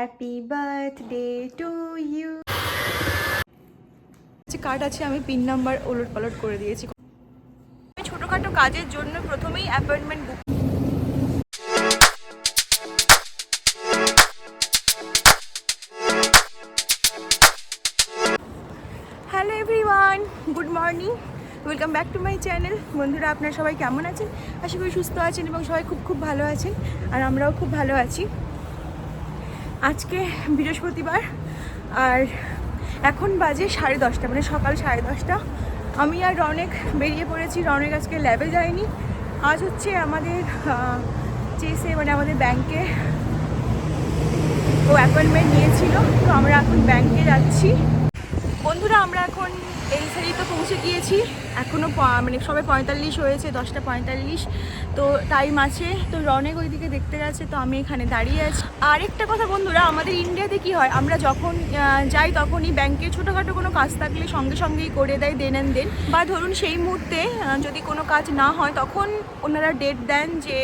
Happy birthday to you যে card আছে, আমি পিন নাম্বার ওলট পালট করে দিয়েছি। আমি ছোটোখাটো কাজের জন্য প্রথমেই appointment book hello everyone good morning welcome back to my channel বন্ধুরা, আপনারা সবাই কেমন আছেন? আশা করি সুস্থ আছেন এবং সবাই খুব খুব ভালো আছেন, আর আমরাও খুব ভালো আছি। আজকে বৃহস্পতিবার, আর এখন বাজে সাড়ে দশটা মানে সকাল সাড়ে দশটা। আমি আর রনেক বেরিয়ে পড়েছি, রনেক আজকে ল্যাবে যায়নি। আজ হচ্ছে আমাদের চেসে মানে আমাদের ব্যাংকে ও অ্যাপয়েন্টমেন্ট নিয়েছিল, তো আমরা এখন ব্যাংকে যাচ্ছি। বন্ধুরা, আমরা এখন এলসারি তো পৌঁছে গিয়েছি। এখনও মানে সবে পঁয়তাল্লিশ হয়েছে, দশটা পঁয়তাল্লিশ। তো টাইম আছে, তো রনেক ওইদিকে দেখতে গেছে, তো আমি এখানে দাঁড়িয়ে আছি। আরেকটা কথা বন্ধুরা, আমাদের ইন্ডিয়াতে কি হয়, আমরা যখন যাই তখনই ব্যাংকে ছোটোখাটো কোনো কাজ থাকলে সঙ্গে সঙ্গেই করে দেয় দেন অ্যান্ড দেন। বা ধরুন সেই মুহূর্তে যদি কোনো কাজ না হয়, তখন ওনারা ডেট দেন যে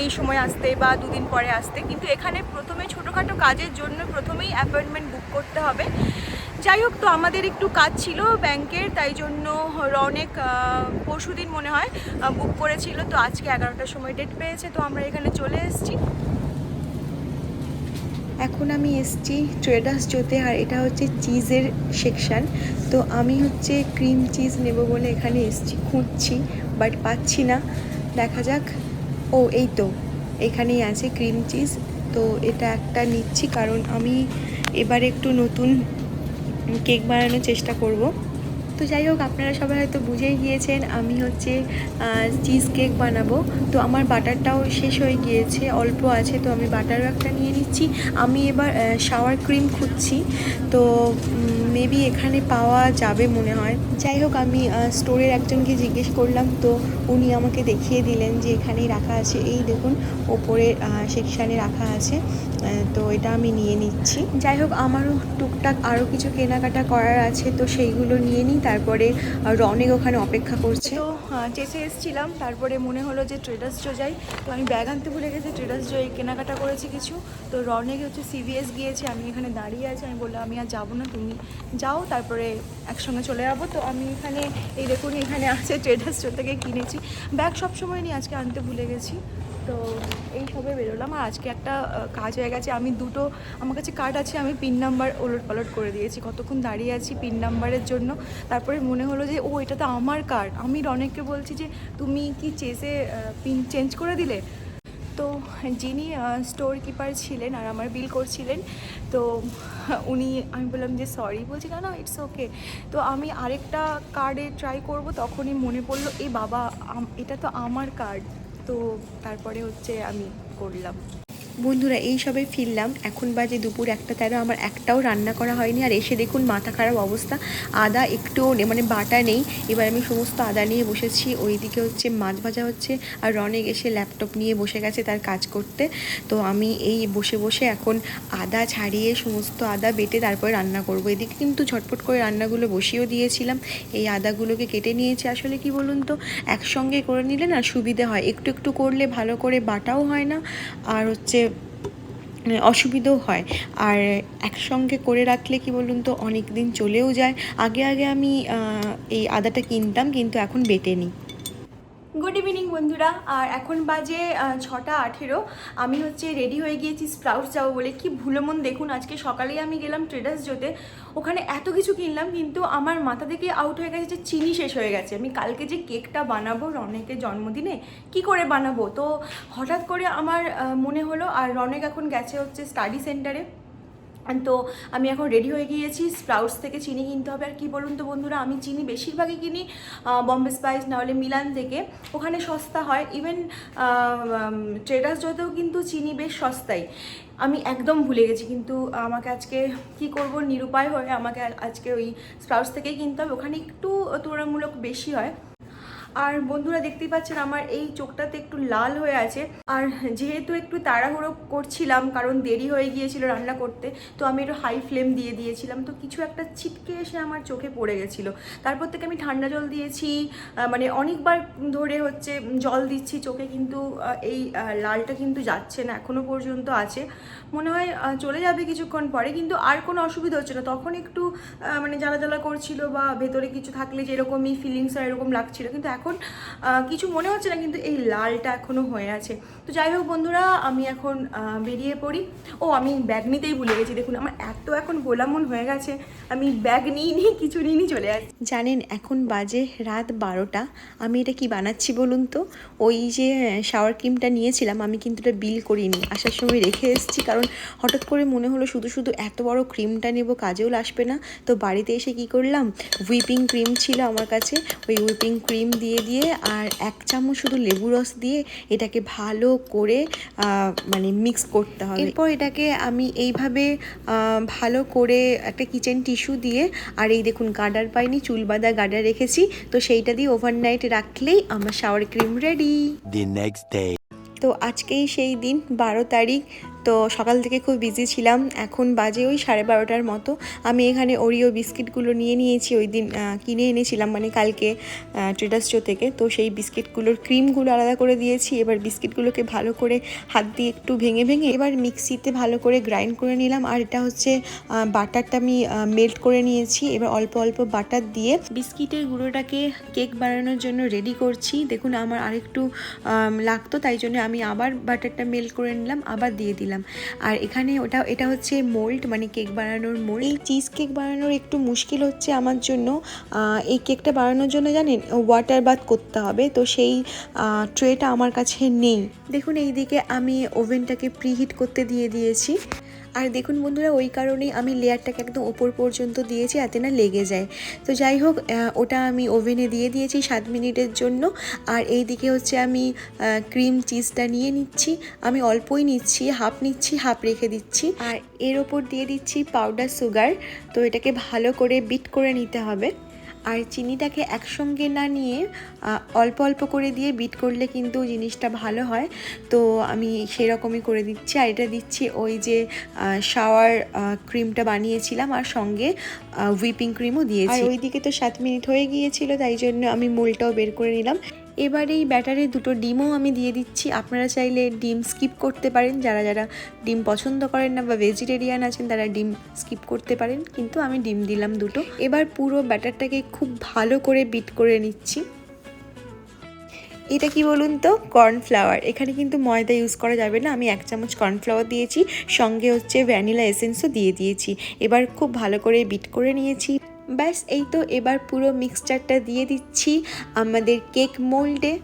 এই সময় আসতে বা দুদিন পরে আসতে। কিন্তু এখানে প্রথমে ছোটোখাটো কাজের জন্য প্রথমেই অ্যাপয়েন্টমেন্ট বুক করতে হবে। যাই হোক, তো আমাদের একটু কাজ ছিল ব্যাংকের, তাই জন্য অনেক পরশু দিন মনে হয় বুক করেছিল, তো আজকে এগারোটার সময় ডেট পেয়েছে, তো আমরা এখানে চলে এসেছি। এখন আমি এসেছি ট্রেডার্স জোতে আর এটা হচ্ছে চিজের সেকশান তো আমি হচ্ছে ক্রিম চিজ নেব বলে এখানে এসেছি, খুঁজছি বাট পাচ্ছি না। দেখা যাক। ও, এই তো, এখানেই আছে ক্রিম চিজ তো এটা একটা নিচ্ছি, কারণ আমি এবার একটু নতুন কেক বানানোর চেষ্টা করব। তো যাই হোক, আপনারা সবাই হয়তো বুঝেই গিয়েছেন, আমি হচ্ছে চিজ কেক বানাবো। তো আমার বাটারটাও শেষ হয়ে গিয়েছে, অল্প আছে, তো আমি বাটারও একটা নিয়ে নিচ্ছি। আমি এবার শাওয়ার ক্রিম খুঁজছি। তো মেবি এখানে পাওয়া যাবে মনে হয়। যাই হোক, আমি স্টোরের একজনকে জিজ্ঞেস করলাম, তো উনি আমাকে দেখিয়ে দিলেন যে এখানেই রাখা আছে। এই দেখুন, ওপরে সেকশানে রাখা আছে। তো এটা আমি নিয়ে নিচ্ছি। যাই হোক, আমারও টুকটাক আরও কিছু কেনাকাটা করার আছে, তো সেইগুলো নিয়ে নিই। তারপরে রনেক ওখানে অপেক্ষা করছে। তো চেসে এসেছিলাম, তারপরে মনে হলো যে ট্রেডার্স জো যাই। তো আমি ব্যাগ আনতে ভুলে গেছি ট্রেডার্স জো কেনাকাটা করেছি কিছু। তো রনেক হচ্ছে সিভিএস গিয়েছে, আমি এখানে দাঁড়িয়ে আছি, আমি বললাম, আমি আর যাব না, তুমি যাও, তারপরে একসঙ্গে চলে যাব। তো আমি এখানে, এই দেখুন, এখানে আছে ট্রেডার্স জো থেকে কিনেছি। ব্যাগ সবসময় নিয়ে আজকে আনতে ভুলে গেছি। তো এই সবে বেরোলাম আর আজকে একটা কাজ হয়ে গেছে। আমি দুটো, আমার কাছে কার্ড আছে, আমি পিন নাম্বার ওলট পালট করে দিয়েছি। কতক্ষণ দাঁড়িয়ে আছি পিন নাম্বারের জন্য। তারপরে মনে হলো যে, ও, এটা তো আমার কার্ড আমি রনেককে বলছি যে, তুমি কি চেসে পিন চেঞ্জ করে দিলে? তো যিনি স্টোর কিপার ছিলেন আর আমার বিল করছিলেন, তো উনি, আমি বললাম যে সরি বলছি, না না ইটস ওকে তো আমি আরেকটা কার্ডে ট্রাই করব, তখনই মনে পড়ল এই বাবা এটা তো আমার কার্ড তো তারপরে হচ্ছে আমি করলাম। বন্ধুরা, এই সবে ফিরলাম। এখন বাজে দুপুর একটা তেরো আমার একটাও রান্না করা হয়নি। আর এসে দেখুন, মাথা খারাপ অবস্থা। আদা একটুও মানে বাটা নেই। এবার আমি সমস্ত আদা নিয়ে বসেছি। ওইদিকে হচ্ছে মাছ ভাজা হচ্ছে। আর রনেক এসে ল্যাপটপ নিয়ে বসে গেছে তার কাজ করতে। তো আমি এই বসে বসে এখন আদা ছাড়িয়ে সমস্ত আদা বেটে তারপরে রান্না করব। এদিকে কিন্তু ঝটপট করে রান্নাগুলো বসিয়েও দিয়েছিলাম। এই আদাগুলোকে কেটে নিয়েছি। আসলে কি বলুন তো, একসঙ্গে করে নিলে না সুবিধে হয়। একটু একটু করলে ভালো করে বাটাও হয় না। আর হচ্ছে অসুবিধেও হয়। আর একসঙ্গে করে রাখলে কি বলুন তো অনেক দিন চলেও যায়। আগে আগে আমি এই আদাটা কিনতাম, কিন্তু এখন বেটে নিই। গুড ইভিনিং বন্ধুরা। আর এখন বাজে ছটা আঠেরো। আমি হচ্ছে রেডি হয়ে গিয়েছি স্প্রাউটস যাব বলে। কি ভুলো মন দেখুন, আজকে সকালেই আমি গেলাম ট্রেডার্স জোতে ওখানে এত কিছু কিনলাম, কিন্তু আমার মাথা থেকে আউট হয়ে গেছে যে চিনি শেষ হয়ে গেছে। আমি কালকে যে কেকটা বানাবো রনেকের জন্মদিনে, কি করে বানাবো? তো হঠাৎ করে আমার মনে হলো, আর রনেক এখন গেছে হচ্ছে স্টাডি সেন্টারে তো আমি এখন রেডি হয়ে গিয়েছি। স্প্রাউটস থেকে চিনি কিনতে হবে। আর কি বলুন তো বন্ধুরা, আমি চিনি বেশিরভাগই কিনি বম্বে স্পাইস নাহলে মিলান থেকে। ওখানে সস্তা হয়। ইভেন ট্রেডার্স যতেও কিন্তু চিনি বেশ সস্তাই। আমি একদম ভুলে গেছি, কিন্তু আমাকে আজকে কি করব? নিরুপায় হয়ে আমাকে আজকে ওই স্প্রাউটস থেকেই কিনতে হবে। ওখানে একটু তুলনামূলক বেশি হয়। আর বন্ধুরা দেখতেই পাচ্ছেন আমার এই চোখটাতে একটু লাল হয়ে আছে। আর যেহেতু একটু তাড়াহুড়ো করছিলাম, কারণ দেরি হয়ে গিয়েছিল রান্না করতে, তো আমি একটু হাই ফ্লেম দিয়ে দিয়েছিলাম। তো কিছু একটা ছিটকে এসে আমার চোখে পড়ে গেছিল। তারপর থেকে আমি ঠান্ডা জল দিয়েছি মানে অনেকবার ধরে হচ্ছে জল দিচ্ছি চোখে, কিন্তু এই লালটা কিন্তু যাচ্ছে না এখনও পর্যন্ত আছে। মনে হয় চলে যাবে কিছুক্ষণ পরে, কিন্তু আর কোনো অসুবিধা হচ্ছে না। তখন একটু মানে জ্বালা জ্বালা করছিল বা ভেতরে কিছু থাকলে যেরকমই ফিলিংস হয় এরকম লাগছিল, কিন্তু এখন কিছু মনে হচ্ছে না, কিন্তু এই লালটা এখনও হয়ে আছে। তো যাই হোক বন্ধুরা, আমি এখন বেরিয়ে পড়ি। ও, আমি ব্যাগ নিতেই ভুলে গেছি, দেখুন আমার এত এখন গোলামন হয়ে গেছে, আমি ব্যাগ নিয়ে নিয়ে কিছু নিয়ে নিয়ে চলে আসছি জানেন, এখন বাজে রাত বারোটা, আমি এটা কি বানাচ্ছি বলুন তো? ওই যে শাওয়ার ক্রিমটা নিয়েছিলাম, আমি কিন্তু এটা বিল করিনি, আসার সময় রেখে এসেছি, কারণ হঠাৎ করে মনে হলো শুধু শুধু এত বড় ক্রিমটা নেব, কাজেও আসবে না। তো বাড়িতে এসে কি করলাম হুইপিং ক্রিম ছিল আমার কাছে, ওই হুইপিং ক্রিম দিয়ে দিয়ে দিয়ে আর এক চামচ শুধু লেবু রস দিয়ে এটাকে ভালো করে মানে মিক্স করতে হবে এরপর এটাকে আমি এইভাবে ভালো করে একটা কিচেন টিস্যু দিয়ে আর এই দেখুন গার্ডার পাইনি চুল বাঁধা গার্ডার রেখেছি তো সেইটা দিয়ে ওভারনাইট রাখলেই আমার শাওয়ার ক্রিম রেডি day. তো আজকেই সেই দিন বারো তারিখ তো সকাল থেকে খুব বিজি ছিলাম। এখন বাজে ওই সাড়ে বারোটার মতো। আমি এখানে ওরিও বিস্কিটগুলো নিয়ে নিয়েছি ওই দিন কিনে এনেছিলাম মানে কালকে ট্রেডার্স শো থেকে। তো সেই বিস্কিটগুলোর ক্রিমগুলো আলাদা করে দিয়েছি। এবার বিস্কিটগুলোকে ভালো করে হাত দিয়ে একটু ভেঙে ভেঙে এবার মিক্সিতে ভালো করে গ্রাইন্ড করে নিলাম। আর এটা হচ্ছে বাটারটা আমি মেল্ট করে নিয়েছি। এবার অল্প অল্প বাটার দিয়ে বিস্কিটের গুঁড়োটাকে কেক বানানোর জন্য রেডি করছি। দেখুন আমার আরেকটু লাগতো, তাই জন্য আমি আবার বাটারটা মেল্ট করে নিলাম। আবার দিয়ে দিলাম। আর এখানে ওটা, এটা হচ্ছে মোল্ড মানে কেক বানানোর মোল্ড। এই চিজ কেক বানানোর একটু মুশকিল হচ্ছে আমার জন্য। এই কেকটা বানানোর জন্য জানেন, ওয়াটার বাথ করতে হবে। তো সেই ট্রেটা আমার কাছে নেই। দেখুন, এইদিকে আমি ওভেনটাকে প্রিহিট করতে দিয়ে দিয়েছি। আর দেখুন বন্ধুরা, ওই কারণেই আমি লেয়ারটাকে একদম ওপর পর্যন্ত দিয়েছি যাতে না লেগে যায়। তো যাই হোক ওটা আমি ওভেনে দিয়ে দিয়েছি সাত মিনিটের জন্য। আর এই দিকে হচ্ছে আমি ক্রিম চিজটা নিয়ে নিচ্ছি। আমি অল্পই নিচ্ছি, হাফ নিচ্ছি, হাফ রেখে দিচ্ছি। আর এর ওপর দিয়ে দিচ্ছি পাউডার সুগার। তো এটাকে ভালো করে বিট করে নিতে হবে। আর চিনিটাকে একসঙ্গে না নিয়ে অল্প অল্প করে দিয়ে বিট করলে কিন্তু জিনিসটা ভালো হয়। তো আমি সেরকমই করে দিচ্ছি। আর এটা দিচ্ছি ওই যে শাওয়ার ক্রিমটা বানিয়েছিলাম আর সঙ্গে হুইপিং ক্রিমও দিয়েছি। আর ওইদিকে তো সাত মিনিট হয়ে গিয়েছিল, তাই জন্য আমি মূলটাও বের করে নিলাম। এবার এই ব্যাটারে দুটো ডিমও আমি দিয়ে দিচ্ছি। আপনারা চাইলে ডিম স্কিপ করতে পারেন। যারা যারা ডিম পছন্দ করেন না বা ভেজিটেরিয়ান আছেন, তারা ডিম স্কিপ করতে পারেন। কিন্তু আমি ডিম দিলাম দুটো। এবার পুরো ব্যাটারটাকে খুব ভালো করে বিট করে নিচ্ছি। এটা কি বলুন তো? কর্নফ্লাওয়ার। এখানে কিন্তু ময়দা ইউজ করা যাবে না। আমি এক চামচ কর্নফ্লাওয়ার দিয়েছি। সঙ্গে হচ্ছে ভ্যানিলা এসেন্সও দিয়ে দিয়েছি। এবার খুব ভালো করে বিট করে নিয়েছি। ব্যাস, এই তো এবার পুরো মিক্সচারটা দিয়ে দিচ্ছি আমাদের কেক মোল্ডে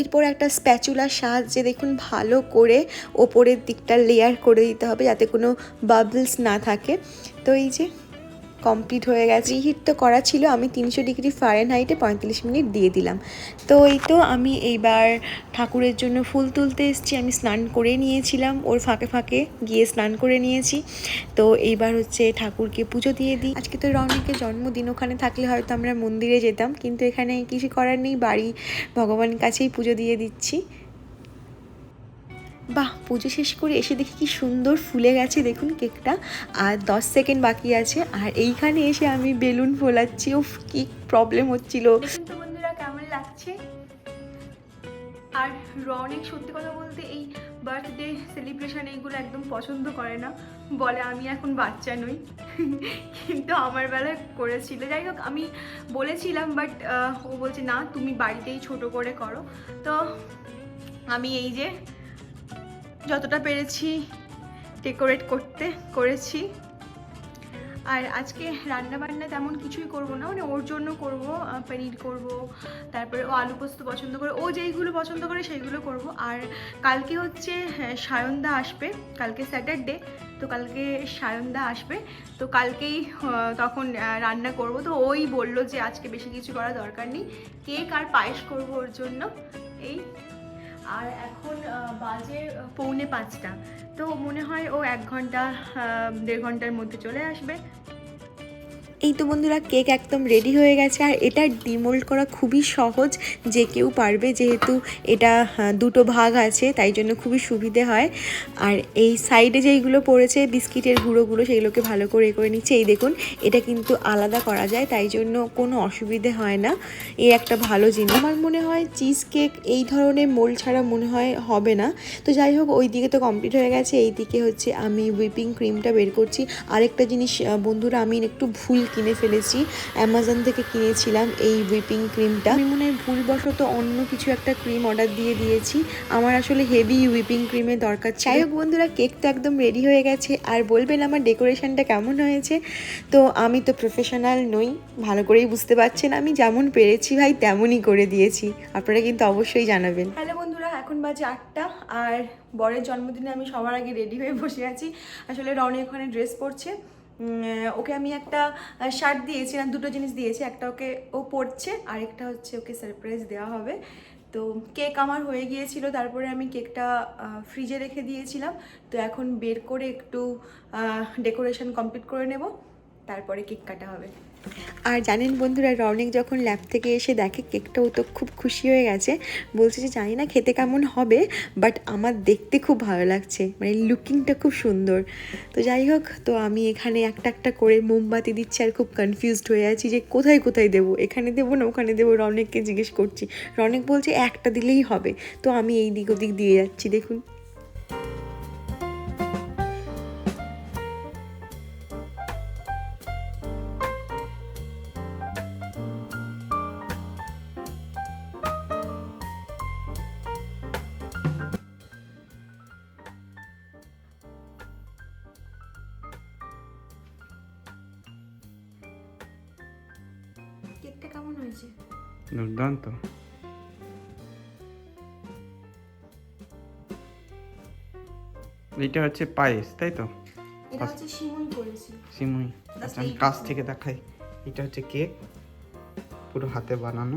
এরপর একটা স্প্যাচুলার সাহায্যে দেখুন ভালো করে ওপরের দিকটা লেয়ার করে দিতে হবে যাতে কোনো বাবলস না থাকে। তো এই যে কমপ্লিট হয়ে গেছে। হিট তো করা ছিল, আমি তিনশো ডিগ্রি ফারেন হাইটে পঁয়তাল্লিশ মিনিট দিয়ে দিলাম। তো এই তো আমি এইবার ঠাকুরের জন্য ফুল তুলতে এসেছি, আমি স্নান করে নিয়েছিলাম, ওর ফাঁকে ফাঁকে গিয়ে স্নান করে নিয়েছি। তো এইবার হচ্ছে ঠাকুরকে পুজো দিয়ে দিই। আজকে তো রনিকের জন্মদিন, ওখানে থাকলে হয়তো আমরা মন্দিরে যেতাম, কিন্তু এখানে কিছু করার নেই, বাড়ি ভগবানের কাছেই পুজো দিয়ে দিচ্ছি। বাহ, পুজো শেষ করে এসে দেখি কি সুন্দর ফুলে গেছে দেখুন কেকটা। আর দশ সেকেন্ড বাকি আছে, আর এইখানে এসে আমি বেলুন ফোলাচ্ছি। ও কি প্রবলেম হচ্ছিল। বন্ধুরা, কেমন লাগছে? আর রনিক সত্যি কথা বলতে এই বার্থডে সেলিব্রেশন এইগুলো একদম পছন্দ করে না। বলে আমি এখন বাচ্চা নই। কিন্তু আমার বেলায় করেছিল। যাই হোক, আমি বলেছিলাম বাট ও বলছে, না, তুমি বাড়িতেই ছোট করে করো। তো আমি এই যে যতটা পেরেছি ডেকোরেট করতে করেছি। আর আজকে রান্না বান্না তেমন কিছুই করব না মানে ওর জন্য করব পনির করব তারপরে ও আলু পোস্ত পছন্দ করে ও যেইগুলো পছন্দ করে সেইগুলো করব। আর কালকে হচ্ছে হ্যাঁ, সায়নদা আসবে কালকে স্যাটারডে তো কালকে সায়নদা আসবে তো কালকেই তখন রান্না করব। তো ওই বলল যে আজকে বেশি কিছু করা দরকার নেই কেক আর পায়েস করব ওর জন্য এই আর এখন বাজে পৌনে পাঁচটা। তো মনে হয় ও এক ঘণ্টা দেড় ঘণ্টার মধ্যে চলে আসবে। এই তো বন্ধুরা, কেক একদম রেডি হয়ে গেছে আর এটা ডিমোল্ড করা খুবই সহজ, যে কেউ পারবে যেহেতু এটা দুটো ভাগ আছে, তাই জন্য খুবই সুবিধে হয়। আর এই সাইডে যেইগুলো পড়েছে, বিস্কিটের গুঁড়োগুলো, সেগুলোকে ভালো করে করে নিচ্ছে। এই দেখুন, এটা কিন্তু আলাদা করা যায়, তাই জন্য কোনো অসুবিধে হয় না। এই একটা ভালো জিনিস। আমার মনে হয় চিজ কেক এই ধরনের মোল ছাড়া মনে হয় হবে না। তো যাই হোক ওই দিকে তো কমপ্লিট হয়ে গেছে। এই দিকে হচ্ছে আমি হুইপিং ক্রিমটা বের করছি। আরেকটা জিনিস বন্ধুরা, আমি একটু ভুল কিনে ফেলেছি। অ্যামাজন থেকে কিনেছিলাম এই হুইপিং ক্রিমটা আমি মনে হয় ভুলবশত অন্য কিছু একটা ক্রিম অর্ডার দিয়ে দিয়েছি। আমার আসলে হেভি হুইপিং ক্রিমের দরকার। যাই হোক বন্ধুরা কেক তো একদম রেডি হয়ে গেছে। আর বলবেন আমার ডেকোরেশনটা কেমন হয়েছে? তো আমি তো প্রফেশনাল নই ভালো করেই বুঝতে পারছেন। আমি যেমন পেরেছি ভাই তেমনই করে দিয়েছি। আপনারা কিন্তু অবশ্যই জানাবেন। হ্যালো বন্ধুরা এখন বাজে আটটা। আর বরের জন্মদিনে আমি সবার আগে রেডি হয়ে বসে আছি। আসলে রনি ওখানে ড্রেস পরছে। ওকে আমি একটা শার্ট দিয়েছি না দুটো জিনিস দিয়েছি, একটা ওকে ও পড়ছে আরেকটা হচ্ছে ওকে সারপ্রাইজ দেওয়া হবে। তো কেক আমার হয়ে গিয়েছিল, তারপরে আমি কেকটা ফ্রিজে রেখে দিয়েছিলাম। তো এখন বের করে একটু ডেকোরেশন কমপ্লিট করে নেব। তারপরে কেক কাটা হবে। আর জানেন বন্ধুরা, রনিক যখন ল্যাব থেকে এসে দেখে কেকটা ও তো খুব খুশি হয়ে গেছে, বলছে যে জানি না খেতে কেমন হবে বাট আমার দেখতে খুব ভালো লাগছে মানে লুকিংটা খুব সুন্দর। তো যাই হোক, তো আমি এখানে একটা একটা করে মোমবাতি দিচ্ছি আর খুব কনফিউজড হয়ে আছি যে কোথায় কোথায় দেবো, এখানে দেবো না ওখানে দেবো, রনিককে জিজ্ঞেস করছি। রনিক বলছে একটা দিলেই হবে, তো আমি এই দিক ওদিক দিয়ে যাচ্ছি, দেখুন। দুর্দান্ত এইটা হচ্ছে পায়েস তাই তো এটা হচ্ছে করেছি সিমুই আচ্ছা আমি। কাছ থেকে দেখাই এটা হচ্ছে কেক পুরো হাতে বানানো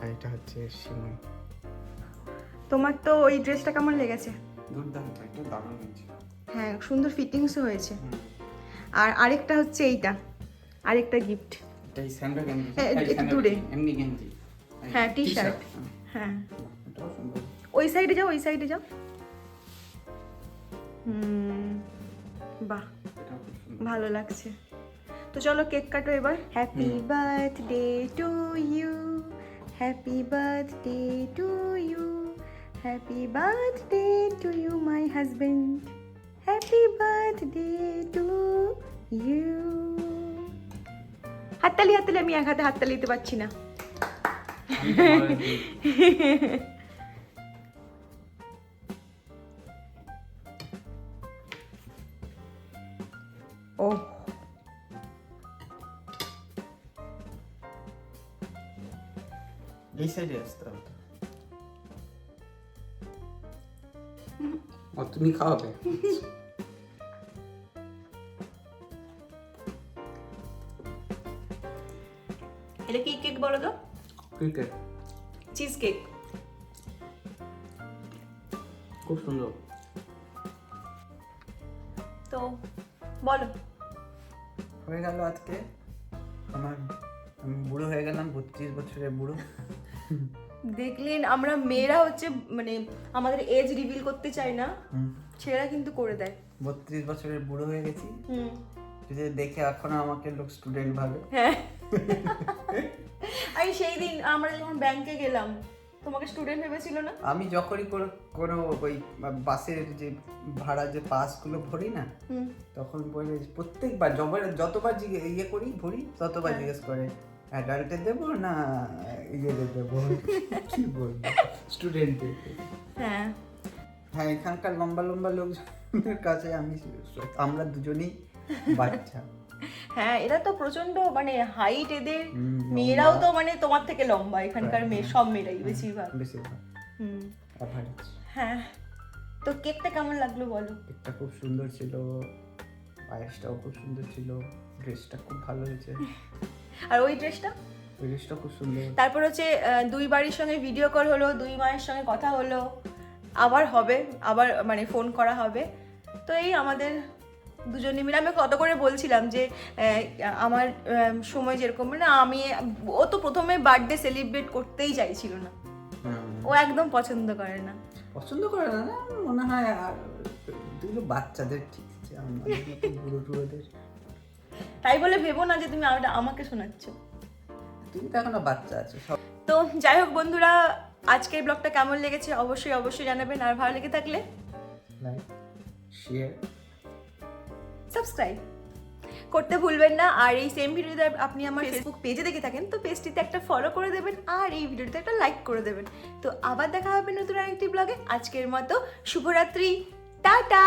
আর এটা হচ্ছে সিমুই তোমার তো ওই ড্রেসটা কেমন লেগেছে দুর্দান্ত এটা দারুণ হয়েছে হ্যাঁ সুন্দর ফিটিংসও হয়েছে। আর আরেকটা হচ্ছে এইটা আরেকটা গিফট এটা এই স্যান্ডো গেঞ্জি হ্যাঁ, একটু দূরে। এমনি গেঞ্জি। হ্যাঁ, টি-শার্ট। টি-শার্ট, হ্যাঁ। হ্যাঁ, ওই সাইডে যাও ওই সাইডে যাও। হুম বাহ। ভালো লাগছে। তো চলো কেক কাটো এবার। Happy birthday to you happy birthday to you happy birthday to you my husband happy birthday to you হাততালি হাততালি আমি এক হাতে হাততালি দিতে পারছি না আমি তো বলে দিই। ও এই সাইডে আসতে হবে তো। ও তুমি খাওয়াবে এটা ক্রিকেট চিজ কেক খুব সুন্দর। তো বলো। হয়ে গেল আজকে। আমার আমি বুড়ো হয়ে গেলাম বত্রিশ বছরের বুড়ো। দেখলেন আমরা মেয়েরা হচ্ছে মানে আমাদের এজ রিভিল করতে চাই না। ছেলেরা কিন্তু করে দেয়। বত্রিশ বছরের বুড়ো হয়ে গেছি। হুম। দেখে এখনও আমাকে লোক স্টুডেন্ট ভাবে। হ্যাঁ। আমি সেই দিন আমরা যখন ব্যাংকে গেলাম তোমাকে স্টুডেন্ট ভেবেছিল না? আমি যখনই কোনো কোনো ওই বাসের যে ভাড়া যে পাসগুলো ভরি না তখন বলে প্রত্যেকবার যবার যতবার ইয়ে করি ভরি ততবার জিজ্ঞেস করে অ্যাডাল্টে দেবো না ইয়েতে দেবো? কি বলব? স্টুডেন্টদের হ্যাঁ। হ্যাঁ এখানকার লম্বা লম্বা লোকজনের কাছে আমি আমরা দুজনেই বাচ্চা। হ্যাঁ এরা তো প্রচণ্ড মানে হাইট এদের মেয়েরাও তো মানে তোমার থেকে লম্বা এখানকার মেয়ে সব মেয়েরাই বেশিরভাগ। বেশিরভাগ। হুম। হ্যাঁ। তো কেকটা কেমন লাগল বলো? একটা খুব সুন্দর ছিল পায়েসটাও খুব সুন্দর ছিল ড্রেসটা খুব ভালো হয়েছে। আর ওই ড্রেসটা? ওই ড্রেসটা খুব সুন্দর। তারপর হচ্ছে দুই বাড়ির সঙ্গে ভিডিও কল হলো দুই মায়ের সঙ্গে কথা হলো আবার হবে আবার মানে ফোন করা হবে। তো এই আমাদের দুজনে মিলে আমি কত করে বলছিলাম যে আমার সময় যেরকম না আমি ও তো প্রথমে বার্থডে সেলিব্রেট করতেই চাইছিল না। ও একদম পছন্দ করে না। পছন্দ করে না মনে হয় আর বাচ্চাদের ঠিক আছে তাই বলে ভেবো না যে তুমি আম- আমাকে শোনাচ্ছ। তুমি তো এখনও বাচ্চা আছো তো যাই হোক বন্ধুরা আজকের ব্লগটা কেমন লেগেছে অবশ্যই অবশ্যই জানাবেন আর ভালো লেগে থাকলে? লাইক শেয়ার সাবস্ক্রাইব করতে ভুলবেন না আর এই সেম ভিডিওতে আপনি আমার ফেসবুক পেজে দেখে থাকেন তো পেজটিতে একটা ফলো করে দেবেন আর এই ভিডিওতে একটা লাইক করে দেবেন। তো আবার দেখা হবে নতুন আরেকটি ব্লগে আজকের মতো শুভরাত্রি। টাটা!